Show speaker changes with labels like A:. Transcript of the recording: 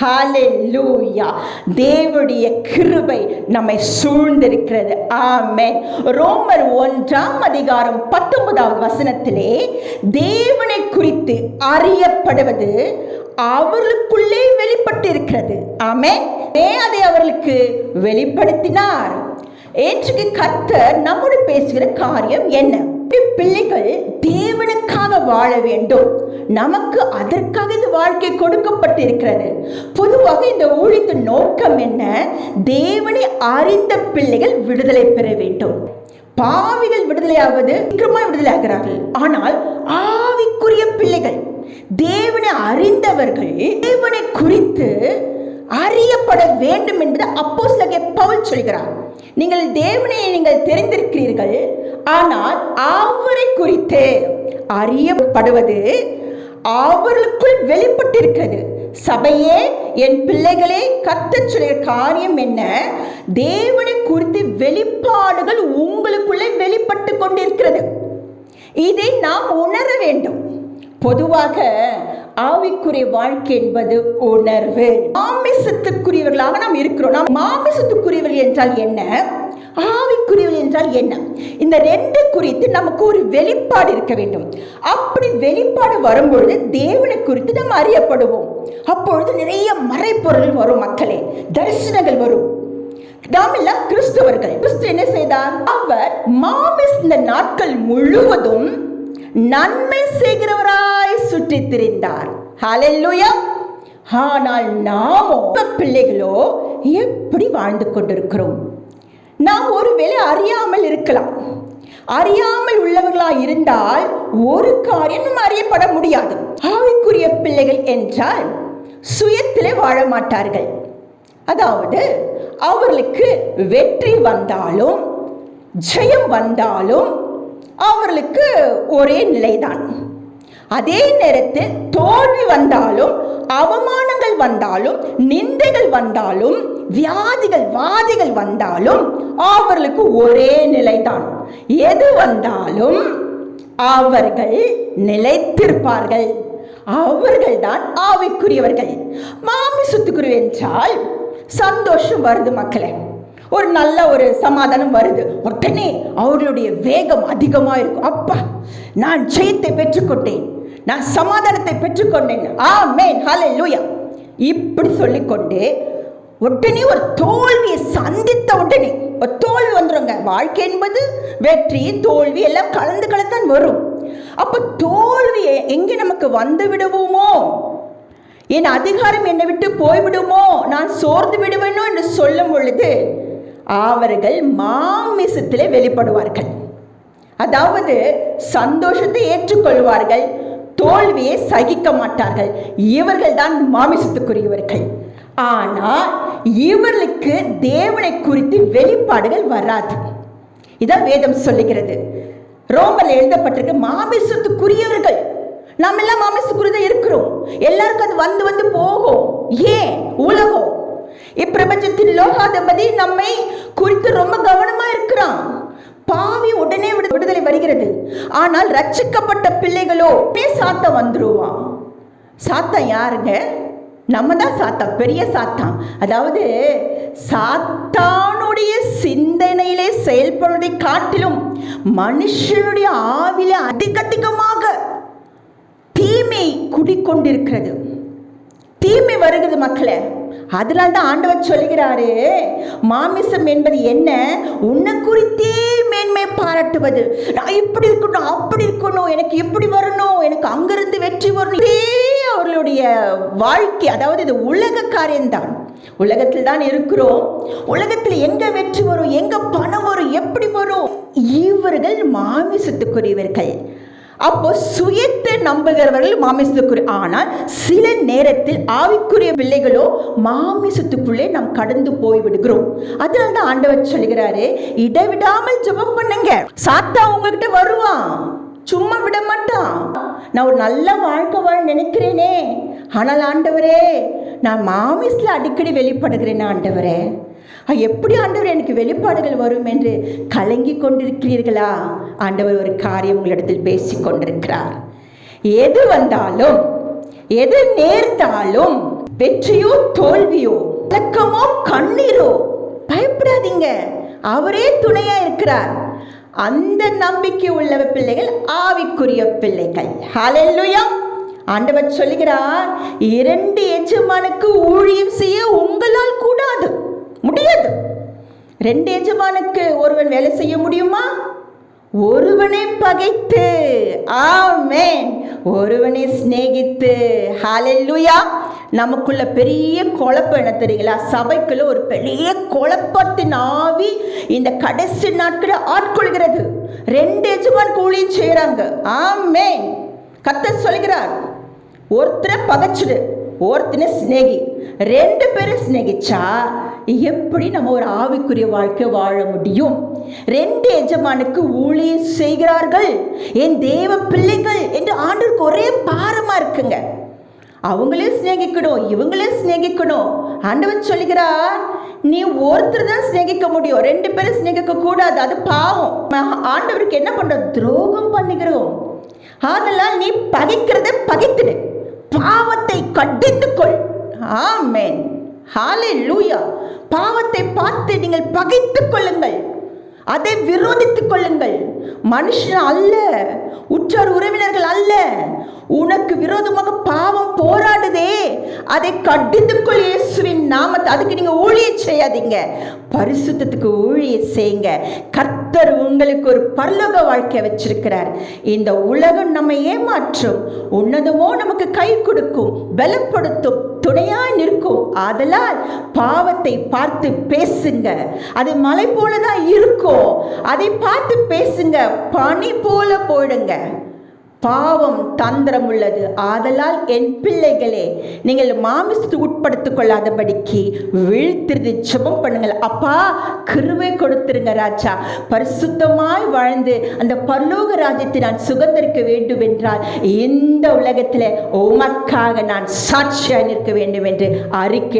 A: ஹalleluya தேவனுடைய கிருபை நம்மை சூழ்ந்திருக்கிறது. ஆமென் ரோமர் ஒன்றாம் அதிகாரம் பத்தொன்பதாவது வசனத்திலே தேவனை குறித்து அறியப்படுவது அவர்களுக்குள்ளே வெளிப்பட்டிருக்கிறது. ஆமென் அதை அவர்களுக்கு வெளிப்படுத்தினார். இன்றைக்கு கர்த்தர் நம்மோடு பேசுகிற காரியம் என்ன? பிள்ளைகள் தேவனுக்காக வாழ வேண்டும். நமக்கு அதற்காக இந்த வாழ்க்கை கொடுக்கப்பட்டிருக்கிறது. பொதுவாக இந்த ஊழியத்தின் நோக்கம் என்ன? தேவனை அறிந்த பிள்ளைகள் விடுதலை பெற வேண்டும். பாவிகள் விடுதலையாவது சீக்கிரமாக விடுதலை ஆகிறார்கள். ஆனால் ஆவிக்குரிய பிள்ளைகள் தேவனை அறிந்தவர்கள் தேவனை குறித்து அறியப்பட வேண்டும் என்பது அப்போஸ்தலனாகிய பவுல் சொல்கிறார். நீங்கள் தேவனை நீங்கள் தெரிந்திருக்கிறீர்கள் ஆனால் அவரை குறித்து அறியப்படுவது அவர்களுக்குள் வெளிப்பட்டிருக்கிறது. சபையே என் பிள்ளைகளே கர்த்தர் சொல்கிற காரியம் என்ன? தேவனை குறித்து வெளிப்பாடுகள் உங்களுக்குள்ளே வெளிப்பட்டு கொண்டிருக்கிறது. இதை நாம் உணர வேண்டும். பொதுவாக ஆவிக்குரிய வாழ்க்கை என்பது உணர்வு. மாமிசத்துக்குரியவர்களாக நாம் இருக்கிறோம். நாம் மாமிசத்துக்குரியவர்கள் என்றால் என்ன? ஆவிக்குரியவர்கள் என்றால் என்ன? இந்த ரெண்டு குறித்து நமக்கு ஒரு வெளிப்பாடு இருக்க வேண்டும். அப்படி வெளிப்பாடு வரும்பொழுது தேவனை குறித்து நாம் அறியப்படுவோம். அப்பொழுது நிறைய மறைப்பொருள் வரும் மக்களே. தரிசனங்கள் வரும். நாம் எல்லாம் கிறிஸ்தவர்கள். கிறிஸ்து என்ன செய்தார்? அவர் மாமிஸ் இந்த நாட்கள் முழுவதும் நன்மை செய்கிறவராய் சுற்றி திரிந்தார் ஹalleluya ஆனால் நாமோ பிள்ளைகளோ எப்படி வாழ்ந்து கொண்டிருக்கிறோம்? நாம் ஒருவேளை அறியாமல் இருக்கலாம். அறியாமல் உள்ளவர்களா இருந்தால் ஒரு காரியம் அறியப்பட முடியாது. ஆவிக்குரிய பிள்ளைகள் என்றால் சுயத்திலே வாழ மாட்டார்கள். அதாவது அவர்களுக்கு வெற்றி வந்தாலும் ஜெயம் வந்தாலும் அவர்களுக்கு ஒரே நிலைதான். அதே நேரத்தில் தோல்வி வந்தாலும் அவமானங்கள் வந்தாலும் நிந்தைகள் வந்தாலும் வியாதிகள் வாதிகள் வந்தாலும் அவர்களுக்கு ஒரே நிலைதான். எது வந்தாலும் அவர்கள் நிலைத்திருப்பார்கள். அவர்கள்தான் ஆவிக்குரியவர்கள். மாமிசத்துக்குரிய என்றால் சந்தோஷம் வருது மக்களே. ஒரு நல்ல ஒரு சமாதானம் வருது. உடனே அவர்களுடைய வேகம் அதிகமாக இருக்கும். அப்பா நான் ஜெயத்தை பெற்றுக்கொண்டேன். நான் சமாதானத்தை பெற்றுக்கொண்டேன். ஆ மேன் ஹலே லூயா இப்படி சொல்லிக்கொண்டு உடனே ஒரு தோல்வியை சந்தித்த உடனே ஒரு தோல்வி வந்துருங்க. வாழ்க்கை என்பது வெற்றி தோல்வி எல்லாம் கலந்து கலந்தான் வரும். அப்போ தோல்வியை எங்கே நமக்கு வந்து விடுவோமோ? என் அதிகாரம் என்னை விட்டு போய்விடுமோ? நான் சோர்ந்து விடுவேனோ என்று சொல்லும் பொழுது அவர்கள் மாமிசத்திலே வெளிப்படுவார்கள். அதாவது சந்தோஷத்தை ஏற்றுக்கொள்வார்கள். தோல்வியை சகிக்க மாட்டார்கள். இவர்கள் தான் மாமிசத்துக்குரியவர்கள். ஆனால் இவர்களுக்கு தேவனை குறித்து வெளிப்பாடுகள் வராது. இதான் வேதம் சொல்லுகிறது. ரோமல் எழுதப்பட்டிருக்கு மாமிசத்துக்குரியவர்கள். நாம் எல்லாம் மாமிசத்துக்குரியதான் இருக்கிறோம். எல்லாருக்கும் அது வந்து வந்து போகும். ஏன்? உலகம். இப்பிரபஞ்சத்தின் லோகாதிபதி நம்மை குறித்து ரொம்ப கவனமா இருக்கிறான். பாவி உடனே விடு- விடுதலை வருகிறது. ஆனால் ரட்சிக்கப்பட்ட பிள்ளைகளோ உடனே சாத்தம் வந்துருவான். சாத்தம் யாருங்க? நம்ம தான் சாத்தான் பெரிய சாத்தான். அதாவது சாத்தானுடைய சிந்தனையிலே செயல்படுவதை காட்டிலும் மனுஷனுடைய ஆவிலே அதிக அதிகமாக தீமை குடிக்கொண்டிருக்கிறது. தீமை வருகிறது மக்களே. அதனால தான் ஆண்டவர் சொல்கிறாரு மாமிசம் என்பது என்ன? உன்னை குறித்தே மேன்மை பாராட்டுவது. நான் இப்படி இருக்கணும் அப்படி இருக்கணும் எனக்கு இப்படி வரணும் எனக்கு அங்கிருந்து வெற்றி வரணும். இதே அவர்களுடைய வாழ்க்கை அதாவது இது உலக காரியம்தான். உலகத்தில் தான் இருக்கிறோம். உலகத்தில் எங்க வெற்றி வரும் எங்க பணம் வரும் எப்படி வரும்? இவர்கள் மாமிசத்துக்குரியவர்கள். அப்போ சுயத்தை நம்புகிறவர்கள் மாமிசத்துக்குரிய ஆனால் சில நேரத்தில் ஆவிக்குரிய பிள்ளைகளோ மாமிசத்துக்குள்ளே நாம் கடந்து போய் விடுகிறோம் அதனால தான் ஆண்டவர் சொல்கிறாரு இடைவிடாமல் ஜெபம் பண்ணுங்க. சாத்தா உங்ககிட்ட வருவான் சும்மா விட மாட்டான் நான் ஒரு நல்ல வாழ்க்கை வாழ நினைக்கிறேனே. ஆனால் ஆண்டவரே நான் மாமிஸில் அடிக்கடி வெளிப்படுகிறேன் ஆண்டவரே. எப்படி ஆண்டவர் எனக்கு வெளிப்பாடுகள் வரும் என்று கலங்கி கொண்டிருக்கிறீர்களா? ஆண்டவர் ஒரு காரியம் உங்களிடத்தில் பேசிக் கொண்டிருக்கிறார். எது வந்தாலும் எது நேர்ந்தாலும் வெற்றியோ தோல்வியோ கலக்கமோ கண்ணீரோ பயப்படாதீங்க. அவரே துணையா இருக்கிறார். அந்த நம்பிக்கை உள்ள பிள்ளைகள் ஆவிக்குரிய பிள்ளைகள். ஹாலெல்லுயா ஆண்டவர் சொல்லுகிறார் இரண்டு எஜமானுக்கு ஊழியம் செய்ய உங்களால் கூடாது. முடியாது. ரெண்டு எஜமானுக்கு ஒருவன் வேலை செய்ய முடியுமா? ஒருவனை பகைத்து. ஆமேன். ஒருவனை சிநேகித்து. ஹாலெல்லுயா நமக்குள்ள பெரிய குழப்பம் என்ன தெரியுங்களா? சபைக்குள்ள ஒரு பெரிய குழப்பத்தின் ஆவி இந்த கடைசி நாட்கள் ஆட்கொள்கிறது. ரெண்டு எஜமான் கூலியும் செய்கிறாங்க ஆமேன். கத்த சொல்கிறார் ஒருத்தரை பகைச்சிடு ஒருத்தனை சிநேகி ரெண்டு பேரும் சிநேகிச்சா எப்படி நம்ம ஒரு ஆவிக்குரிய வாழ்க்கை வாழ முடியும்? ரெண்டு எஜமானுக்கு ஊழியம் செய்கிறார்கள் என் தேவ பிள்ளைகள் என்று ஆண்டவருக்கு ஒரே பாரமா இருக்குங்க. அவங்களையும் சிநேகிக்கணும் இவங்களையும் சிநேகிக்கணும். ஆண்டவன் சொல்லுகிறார் நீ ஒருத்தர் தான் சிநேகிக்க முடியும் ரெண்டு பேரும் சிநேகிக்க கூடாது அது பாவம். ஆண்டவருக்கு என்ன பண்ற? துரோகம் பண்ணுகிறோம். அதெல்லாம் நீ பகைக்கிறத பகைத்துடு. பாவத்தை கண்டித்து கொள் ஆமேன். ஹாலே லூயா பாவத்தை பார்த்து நீங்கள் பகைத்துக் கொள்ளுங்கள். அதை விரோதித்துக் கொள்ளுங்கள். மனுஷன் அல்ல உற்றார் உறவினர்கள் அல்ல உனக்கு விரோதமாக பாவம் போராடுதே. அதை கடிந்துக்குள் இயேசுவின் நாமத்தை. அதுக்கு நீங்க ஊழியம் செய்யாதீங்க. பரிசுத்தத்துக்கு ஊழியம் செய்யுங்க. கர்த்தர் உங்களுக்கு ஒரு பரலோக வாழ்க்கை வச்சிருக்கிறார். இந்த உலகம் நம்ம ஏமாற்றும். உன்னதமோ நமக்கு கை கொடுக்கும். பலப்படுத்தும். துணையா நிற்கும். ஆதலால் பாவத்தை பார்த்து பேசுங்க. அது மலை போல தான் இருக்கும். அதை பார்த்து பேசுங்க. பனி போல போயிடுங்க. பாவம் தந்திரம் உள்ளது ஆதலால் என் பிள்ளைகளே நீங்கள் மாமிசத்து உட்படுத்திக் கொள்ளாதபடிக்கு வீழ்த்திருது ஜெபம் பண்ணுங்கள். அப்பா கிருவை கொடுத்துருங்க ராஜா. பரிசுத்தமாய் வாழ்ந்து அந்த பரலோக ராஜ்யத்தை நான் சுதந்திரிக்க வேண்டும் என்றால் இந்த உலகத்தில் உமக்காக நான் சாட்சியாக நிற்க வேண்டும் என்று அறிக்கை